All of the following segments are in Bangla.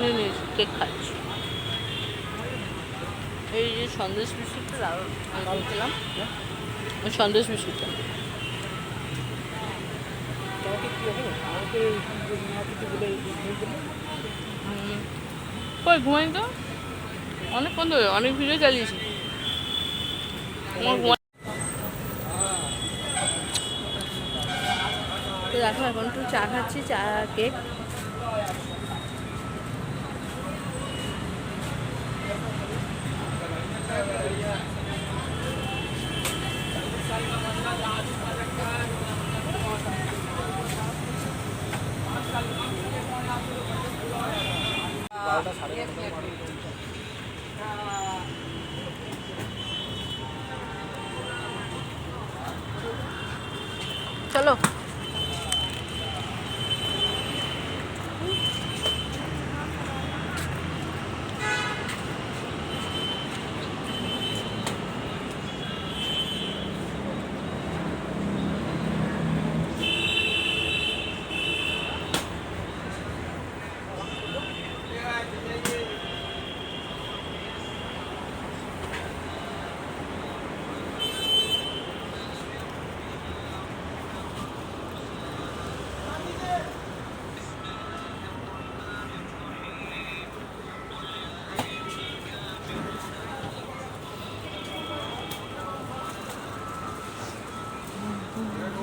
নিয়ে নিয়েছি কেক খাচ্ছি। এই যে সন্দেশ বিস্কুটটা আমি খেলাম। ওই সন্দেশ বিস্কুটটা। কই ঘুমাই তো? অনেক বন্ধ হয়ে অনেক ভিডিও চালিয়েছি। আমার তো দেখো এখন একটু চা খাচ্ছি চা কেক। বারোটা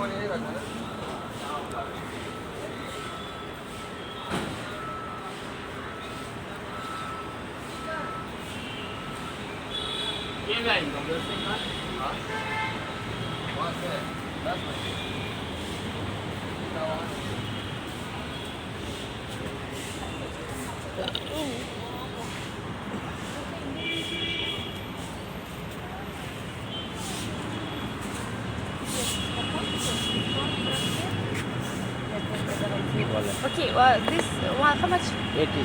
সাড়ে বারোটা চলো বলে Okay, well, this one, how much? Eighty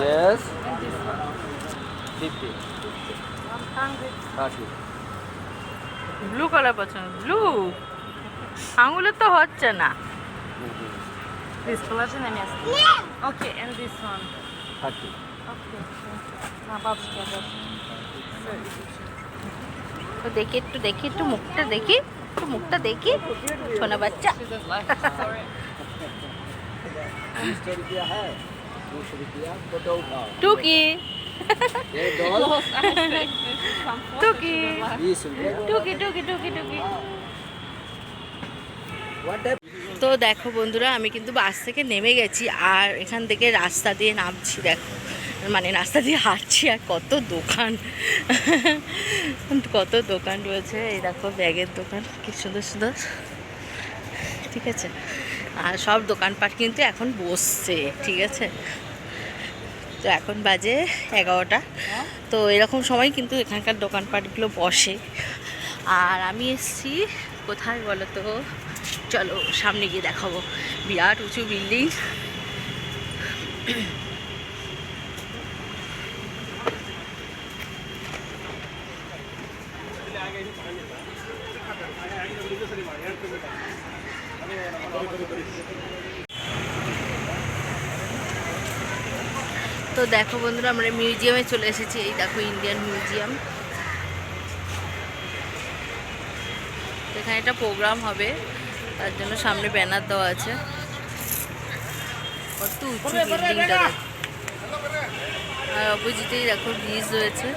yes And this one. Fifty One hundred. Thirty blue colour পছন্দ ব্লু আঙুলের তো হচ্ছে না This, положи на место. Okay, and this one. Thirty Okay. На бабушке отдашь. তো দেখি একটু দেখি একটু মুখটা দেখি একটু মুখটা দেখি, সোনা বাচ্চা। টুকি। টুকি। টুকি টুকি টুকি টুকি। তো দেখো বন্ধুরা, আমি কিন্তু বাস থেকে নেমে গেছি আর এখান থেকে রাস্তা দিয়ে নামছি, দেখো। মানে রাস্তা দিয়ে হাঁটছি আর কত দোকান। কত দোকান রয়েছে। এই দেখো ব্যাগের দোকান, কি সুন্দর সুন্দর। ঠিক আছে? আর সব দোকানপাট কিন্তু এখন বসছে, ঠিক আছে? তো এখন বাজে এগারোটা। তো এরকম সময় কিন্তু এখানকার দোকানপাটগুলো বসে। আর আমি এসছি, কোথায় বলো তো? চলো সামনে গিয়ে দেখাবো। বিরাট উঁচু বিল্ডিং তো দেখো বন্ধুরা আমরা মিউজিয়ামে চলে এসেছি। এই দেখো ইন্ডিয়ান মিউজিয়াম এখানে একটা প্রোগ্রাম হবে। তার জন্য সামনে ব্যানার দেওয়া আছে। কত উঁচু বিল্ডিংটা আর অপোজিটেই দেখো ব্রিজ রয়েছে।